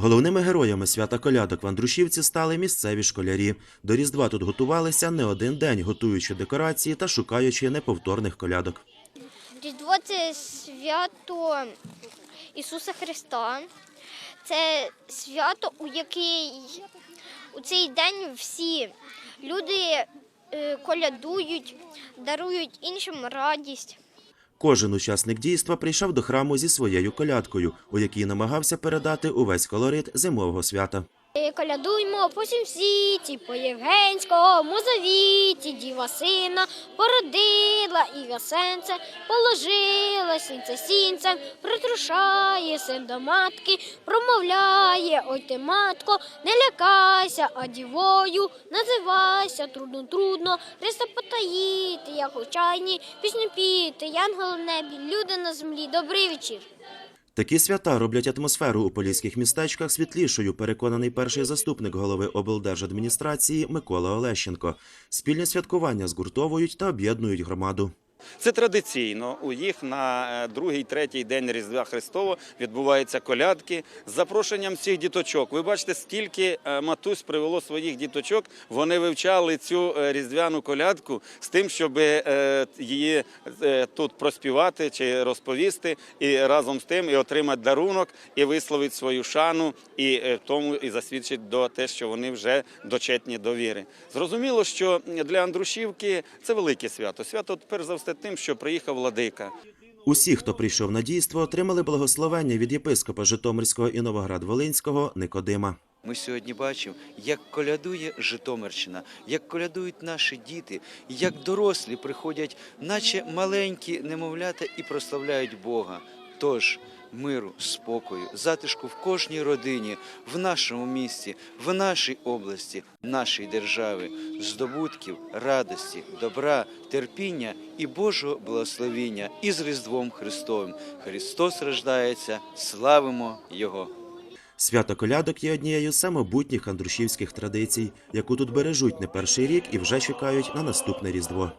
Головними героями свята колядок в Андрушівці стали місцеві школярі. До Різдва тут готувалися не один день, готуючи декорації та шукаючи неповторних колядок. Різдво це свято Ісуса Христа. Це свято, у який у цей день всі люди е, колядують, дарують іншим радість. Кожен учасник дійства прийшов до храму зі своєю колядкою, у якій намагався передати увесь колорит зимового свята. Колядуймо по всім світі, по євгенському завіті, діва сина породила і ясенце положила сінце сінцем, притрушає син до матки, промовляє, ой ти матко, не лякайся, а дівою називайся. Трудно, трудно, Христа потаїти, як очайні, пісню піти, янгол в небі, люди на землі, добрий вечір. Такі свята роблять атмосферу у поліських містечках світлішою, переконаний перший заступник голови облдержадміністрації Микола Олещенко. Спільне святкування згуртовують та об'єднують громаду. Це традиційно. У їх на е, другий, третій день Різдва Христового відбуваються колядки з запрошенням всіх діточок. Ви бачите, скільки е, матусь привело своїх діточок. Вони вивчали цю е, різдвяну колядку з тим, щоб її тут проспівати чи розповісти, і разом з тим і отримати дарунок, і висловити свою шану, і тому і засвідчить до те, що вони вже дочетні до віри. Зрозуміло, що для Андрушівки це велике свято. Свято перш за все тим, що приїхав владика. Усі, хто прийшов на дійство, отримали благословення від єпископа Житомирського і Новоград-Волинського Никодима. Ми сьогодні бачимо, як колядує Житомирщина, як колядують наші діти, як дорослі приходять, наче маленькі немовлята, і прославляють Бога. Тож миру, спокою, затишку в кожній родині, в нашому місті, в нашій області, нашій державі, здобутків, радості, добра, терпіння і Божого благословіння із Різдвом Христовим. Христос рождається, славимо Його! Свято колядок є однією з самобутніх андрушівських традицій, яку тут бережуть не перший рік і вже чекають на наступне різдво.